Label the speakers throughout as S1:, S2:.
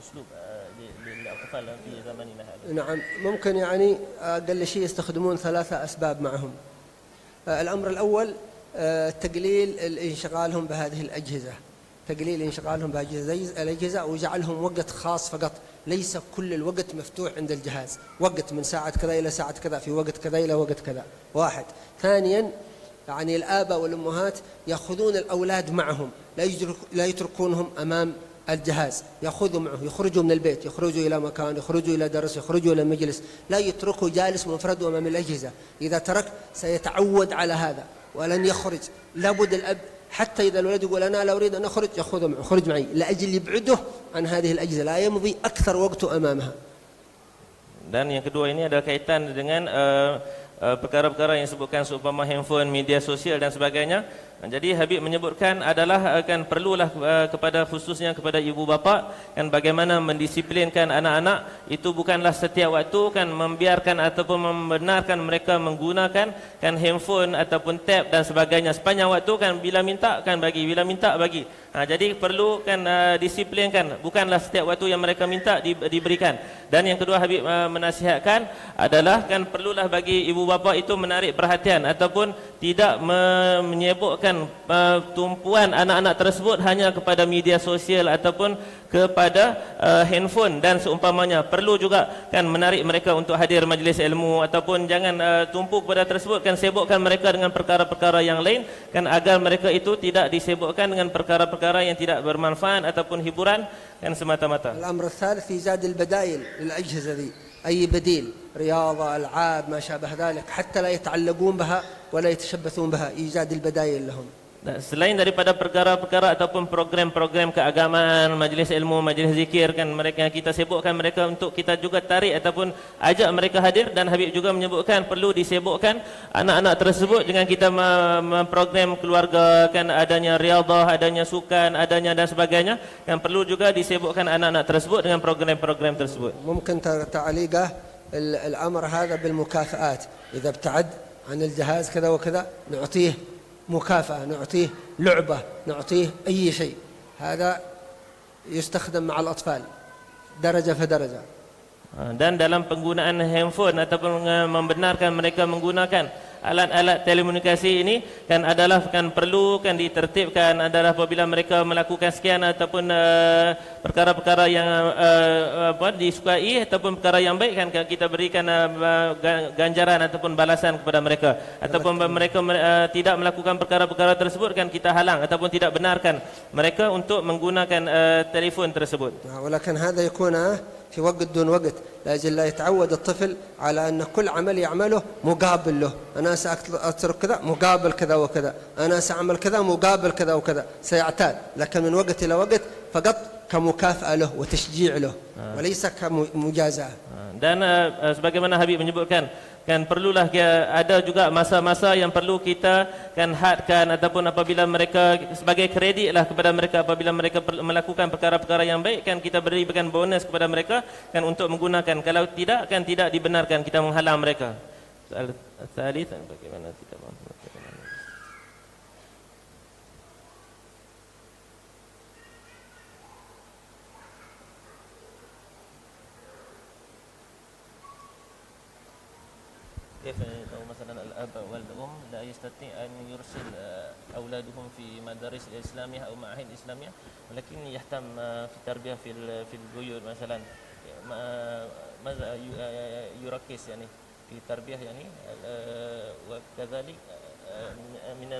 S1: أسلوب آه، للأطفال في زماننا هذا.
S2: نعم ممكن يعني أقل شيء يستخدمون ثلاثة أسباب معهم. آه، الأمر الأول آه، تقليل انشغالهم بهذه الأجهزة. تقليل انشغالهم بهذه الأجهزة وجعلهم وقت خاص فقط. ليس كل الوقت مفتوح عند الجهاز. وقت من ساعة كذا إلى ساعة كذا في وقت كذا إلى وقت كذا. واحد. ثانيا يعني الآباء والأمهات يأخذون الأولاد معهم. لا, لا يتركونهم أمام الجهاز يأخذوا معه يخرجوا من البيت يخرجوا إلى مكان يخرجوا إلى درس يخرجوا إلى مجلس. لا يتركوا جالس منفرد أمام الأجهزة. إذا ترك سيتعود على هذا ولن يخرج. لابد الأب حتى إذا الولد يقول أنا لا أريد أن أخرج يأخذه معه خرج معي. لأجل يبعده عن هذه الأجهزة. لا يمضي أكثر وقته أمامها.
S1: Dan yang kedua ini adalah kaitan dengan uh, uh, perkara-perkara yang disebutkan seumpama handphone, media sosial dan sebagainya. Jadi Habib menyebutkan adalah akan perlulah uh, kepada khususnya kepada ibu bapa kan bagaimana mendisiplinkan anak-anak itu bukanlah setiap waktu kan membiarkan ataupun membenarkan mereka menggunakan kan handphone ataupun tab dan sebagainya sepanjang waktu kan bila minta kan bagi bila minta bagi. Ha, jadi perlu kan uh, disiplinkan bukanlah setiap waktu yang mereka minta di, diberikan. Dan yang kedua Habib uh, menasihatkan adalah kan perlulah bagi ibu bapa itu menarik perhatian ataupun tidak me- menyebutkan uh, tumpuan anak-anak tersebut hanya kepada media sosial ataupun kepada uh, handphone dan seumpamanya perlu juga kan menarik mereka untuk hadir majlis ilmu ataupun jangan uh, tumpu kepada tersebut kan sibukkan mereka dengan perkara-perkara yang lain kan agar mereka itu tidak disibukkan dengan perkara-perkara yang tidak bermanfaat ataupun hiburan kan semata-mata
S2: الأمر الثالث إيجاد البدائل للأجهزة ذي أي بديل رياضة ألعاب ما شابه ذلك حتى لا يتعلقون بها ولا يتشبثون بها إيجاد البدائل لهم
S1: Dan Selain daripada perkara-perkara ataupun program-program keagamaan, majlis ilmu, majlis zikir kan mereka kita sibukkan mereka untuk kita juga tarik ataupun ajak mereka hadir dan Habib juga menyebutkan perlu disibukkan anak-anak tersebut dengan kita me- memprogram keluarga kan adanya riyadhah, adanya sukan, adanya dan sebagainya kan perlu juga disibukkan anak-anak tersebut dengan program-program tersebut.
S2: ممكن ت- تعليقه ال- الأمر هذا بالمكافآت إذا ابتعد عن الجهاز كذا وكذا نعطيه مكافأة نعطيه لعبة نعطيه أي شيء. هذا يستخدم مع الأطفال درجة فدرجة.
S1: Ha, Dan dalam penggunaan handphone ataupun uh, membenarkan mereka menggunakan alat-alat telekomunikasi ini kan adalah kan perlu kan ditertibkan adalah apabila mereka melakukan sekian ataupun eh, perkara-perkara uh, yang uh, apa disukai ataupun perkara yang baik kan kita berikan uh, ganjaran ataupun balasan kepada mereka ataupun Al-Fatih. mereka uh, tidak melakukan perkara-perkara tersebut kan kita halang ataupun tidak benarkan mereka untuk menggunakan uh, telefon tersebut.
S2: Nah, walakin hada yakuna في وقت دون وقت. لأجل لا يتعود الطفل على أن كل عمل يعمله مقابل له. أنا سأترك كذا مقابل كذا وكذا. أنا سأعمل كذا مقابل كذا وكذا. سيعتاد. لكن من وقت إلى وقت فقط كمكافأة له وتشجيع له. وليس كمجازاة.
S1: Ha, Dan uh, sebagaimana Habib menyebutkan kan perlulah ada juga masa-masa yang perlu kita kan hadkan ataupun apabila mereka sebagai kredit lah kepada mereka apabila mereka melakukan perkara-perkara yang baik kan kita berikan bonus kepada mereka kan untuk menggunakan kalau tidak kan tidak dibenarkan kita menghalang mereka. Soal Thalith bagaimana kita mampu كيف لو مثلا الأب والام لا يستطيع أن يرسل آه، أولادهم في مدارس اسلاميه أو معاهد إسلامية ولكن يهتم آه، في التربية في في البيوت مثلا ما- ماذا آه، يركز يعني في التربية يعني وكذلك من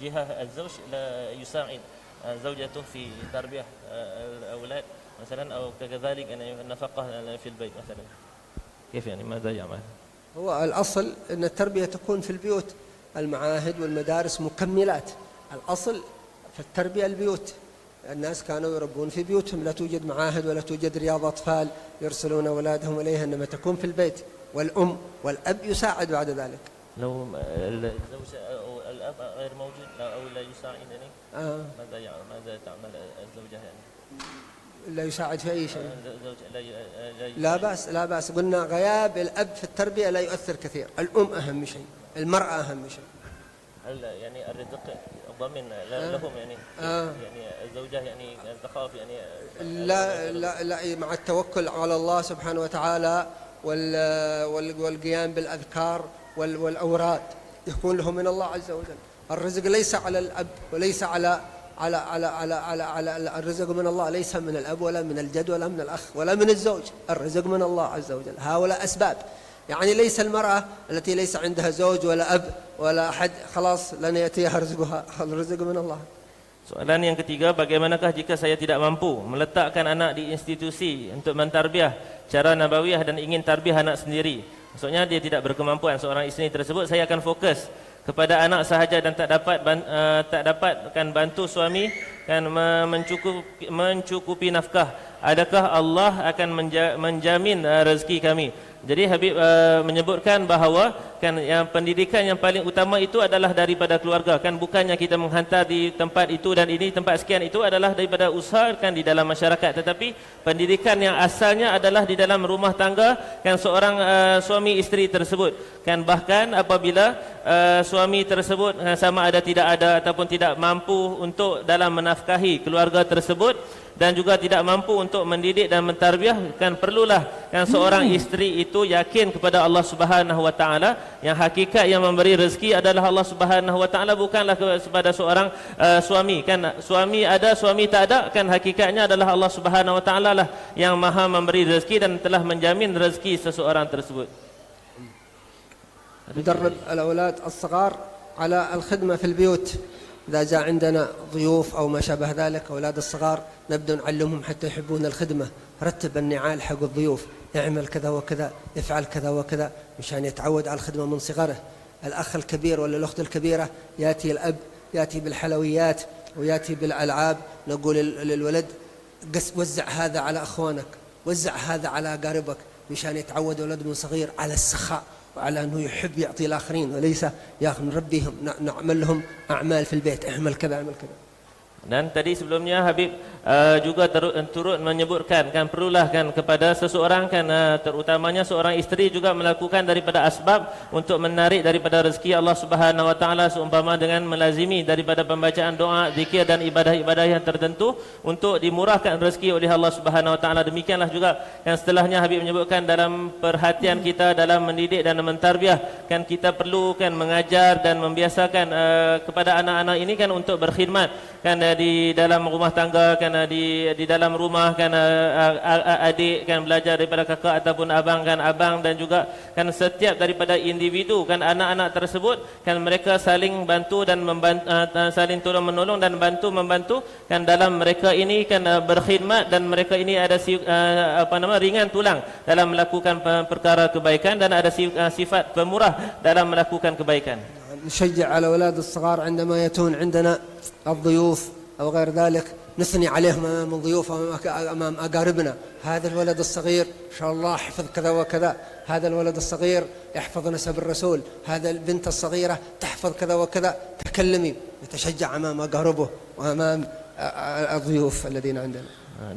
S1: جهة الزوج لا يساعد زوجته في تربية الأولاد مثلا أو كذلك يعني النفقه في البيت مثلا كيف يعني ماذا يعمل؟
S2: هو الأصل أن التربية تكون في البيوت. المعاهد والمدارس مكملات. الأصل في التربية البيوت. الناس كانوا يربون في بيوتهم. لا توجد معاهد ولا توجد رياض أطفال يرسلون أولادهم إليها إنما تكون في البيت. والأم والأب يساعد بعد ذلك.
S1: لو الزوج أو الأب غير موجود أو لا يساعد يعني
S2: آه.
S1: ماذا يعمل ماذا تعمل الزوجة يعني؟
S2: لا يساعد في أي شيء.
S1: لا
S2: بأس لا بأس. قلنا غياب الأب في التربية لا يؤثر كثير. الأم أهم شيء المرأة أهم شيء.
S1: هل يعني الرزق ضمن لهم يعني
S2: آه.
S1: يعني الزوجة يعني تخاف يعني؟
S2: لا لا لا مع التوكل على الله سبحانه وتعالى وال وال- والقيام بالأذكار وال- والأوراد يكون له من الله عز وجل. الرزق ليس على الأب وليس على على على على على, على الرزق من الله ليس من الأب ولا من الجد ولا من الأخ ولا من الزوج الرزق من الله عز وجل هؤلاء أسباب يعني ليس المرأة التي ليس عندها زوج ولا أب ولا أحد خلاص لن يأتيها رزقها الرزق من الله
S1: Soalan yang ketiga, bagaimanakah jika saya tidak mampu meletakkan anak di institusi untuk mentarbiah cara nabawiyah dan ingin tarbiah anak sendiri? Maksudnya dia tidak berkemampuan seorang isteri tersebut, saya akan fokus kepada anak sahaja dan tak dapat uh, tak dapatkan bantu suami kan me- mencukupi, mencukupi nafkah. Adakah Allah akan menja- menjamin uh, rezeki kami? Jadi Habib uh, menyebutkan bahawa kan yang pendidikan yang paling utama itu adalah daripada keluarga kan? Bukannya kita menghantar di tempat itu dan ini tempat sekian itu adalah daripada usaha kan di dalam masyarakat. Tetapi pendidikan yang asalnya adalah di dalam rumah tangga kan seorang uh, suami isteri tersebut. Kan bahkan apabila uh, suami tersebut uh, sama ada tidak ada ataupun tidak mampu untuk dalam menafkahi keluarga tersebut dan juga tidak mampu untuk mendidik dan mentarbiah kan perlulah kan seorang isteri itu yakin kepada Allah Subhanahu wa taala yang hakikat yang memberi rezeki adalah Allah Subhanahu wa taala bukanlah kepada seorang uh, suami kan suami ada suami tak ada kan hakikatnya adalah Allah Subhanahu wa taala lah yang maha memberi rezeki dan telah menjamin rezeki seseorang tersebut
S2: ندرب الأولاد الصغار على الخدمة في البيوت إذا جاء عندنا ضيوف أو ما شابه ذلك أولاد الصغار نبدأ نعلمهم حتى يحبون الخدمة رتب النعال حق الضيوف اعمل كذا وكذا افعل كذا وكذا مشان يتعود على الخدمة من صغره. الأخ الكبير ولا الأخت الكبيرة يأتي الأب يأتي بالحلويات ويأتي بالألعاب. نقول لل- للولد قس وزع هذا على أخوانك وزع هذا على أقاربك مشان يتعود ولد من صغير على السخاء وعلى أنه يحب يعطي الآخرين وليس ياخذ نربيهم ن- نعمل لهم أعمال في البيت. اعمل كذا اعمل كذا.
S1: Dan tadi sebelumnya Habib uh, juga terut, turut menyebutkan kan perlulah kan kepada seseorang kan uh, terutamanya seorang isteri juga melakukan daripada asbab untuk menarik daripada rezeki Allah Subhanahu wa taala seumpama dengan melazimi daripada pembacaan doa, zikir dan ibadah-ibadah yang tertentu untuk dimurahkan rezeki oleh Allah Subhanahu wa taala. Demikianlah juga kan setelahnya Habib menyebutkan dalam perhatian kita dalam mendidik dan mentarbiah kan kita perlu kan mengajar dan membiasakan uh, kepada anak-anak ini kan untuk berkhidmat kan uh, di dalam rumah tangga kan uh, di di dalam rumah kan uh, uh, adik kan belajar daripada kakak ataupun abang kan abang dan juga kan setiap daripada individu kan anak-anak tersebut kan mereka saling bantu dan membantu, uh, saling tolong menolong dan bantu membantu kan dalam mereka ini kan uh, berkhidmat dan mereka ini ada si, uh, apa nama ringan tulang dalam melakukan pe- perkara kebaikan dan ada si, uh, sifat pemurah dalam melakukan kebaikan.
S2: نشجع على أولاد الصغار عندما يأتون عندنا الضيوف أو غير ذلك نثني عليهم أمام الضيوف أمام أقاربنا. هذا الولد الصغير إن شاء الله حفظ كذا وكذا. هذا الولد الصغير يحفظ نسب الرسول. هذا البنت الصغيرة تحفظ كذا وكذا. تكلمي يتشجع أمام أقاربه وأمام آه، آه، الضيوف الذين عندنا.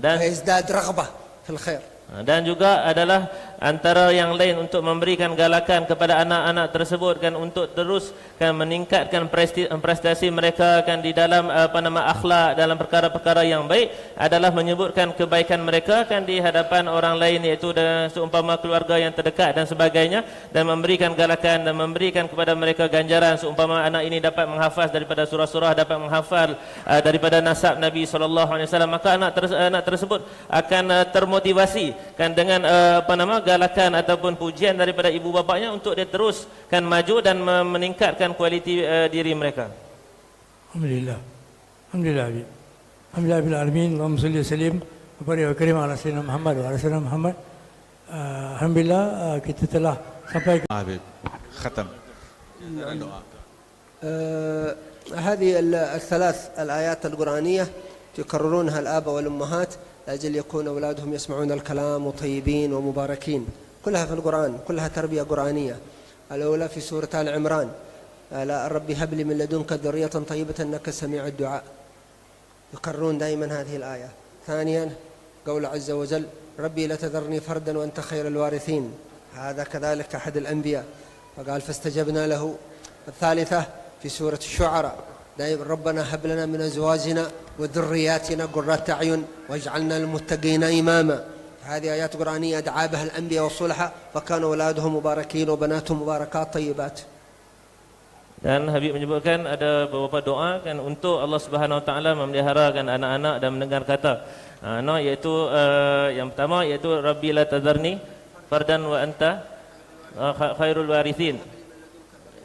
S1: Dan
S2: فيزداد رغبة في الخير.
S1: Dan juga adalah antara yang lain untuk memberikan galakan kepada anak-anak tersebut kan untuk terus kan meningkatkan prestasi mereka kan di dalam apa nama akhlak dalam perkara-perkara yang baik adalah menyebutkan kebaikan mereka kan di hadapan orang lain iaitu dan seumpama keluarga yang terdekat dan sebagainya dan memberikan galakan dan memberikan kepada mereka ganjaran seumpama anak ini dapat menghafaz daripada surah-surah dapat menghafal uh, daripada nasab Nabi sallallahu alaihi wasallam. Maka anak ter, anak tersebut akan uh, termotivasi kan dengan uh, apa nama galakan ataupun pujian daripada ibu bapaknya untuk dia terus kan maju dan me- meningkatkan kualiti uh, diri mereka.
S3: الحمد لله الحمد لله أبي الحمد لله رب العالمين اللهم صل وسلم وبارك وكرم على سيدنا محمد وعلى سيدنا محمد آه الحمد لله آه kita telah sampai ke
S4: Habib ختم doa
S2: آه، هذه ال- الثلاث الآيات القرآنية يكررونها الآباء والأمهات لأجل يكون أولادهم يسمعون الكلام وطيبين ومباركين. كلها في القرآن كلها تربية قرآنية. الأولى في سورة آل عمران. ربي هب لي من لدنك ذرية طيبة إنك سميع الدعاء. يكررون دائما هذه الآية. ثانيا قول عز وجل ربي لا تذرني فردا وأنت خير الوارثين. هذا كذلك أحد الأنبياء. فقال فاستجبنا له. الثالثة في سورة الشعراء. دائما ربنا هب لنا من ازواجنا وذرياتنا قرة اعين واجعلنا للمتقين اماما هذه ايات قرانيه دعا بها الانبياء والصلحاء فكانوا اولادهم مباركين وبناتهم مباركات طيبات
S1: Dan Habib menyebutkan ada beberapa doa kan untuk Allah Subhanahu Wa Taala memeliharakan anak-anak dan mendengar kata. Ha, no, iaitu uh, yang pertama iaitu Rabbi la tazarni fardan wa anta uh, kha- khairul warithin.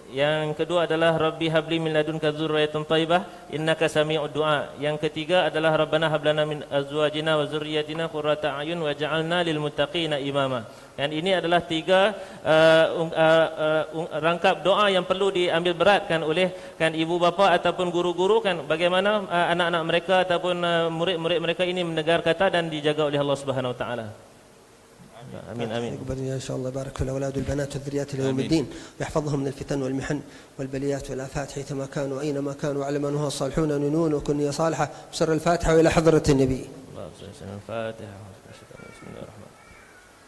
S1: Yang kedua adalah Rabbi habli min ladunka dzurriyyatan thayyibah innaka sami'ud du'a. Yang ketiga adalah Rabbana hab lana min azwajina wa dzurriyyatina qurrata a'yun waj'alna lil muttaqina imama. Dan ini adalah tiga uh, uh, uh, uh, rangkap doa yang perlu diambil beratkan oleh kan ibu bapa ataupun guru-guru kan bagaimana uh, anak-anak mereka ataupun uh, murid-murid mereka ini mendengar kata dan dijaga oleh Allah Subhanahu wa taala. Amin amin.
S2: يقبل ان شاء الله بارك في الاولاد والبنات والذريات ليوم الدين ويحفظهم من الفتن والمحن والبليات والآفات حيثما كانوا اينما كانوا واعلم أنهم الصالحون ينون وكن صالحة بسر الفاتحة وإلى حضرة النبي
S1: taala. Fatihah.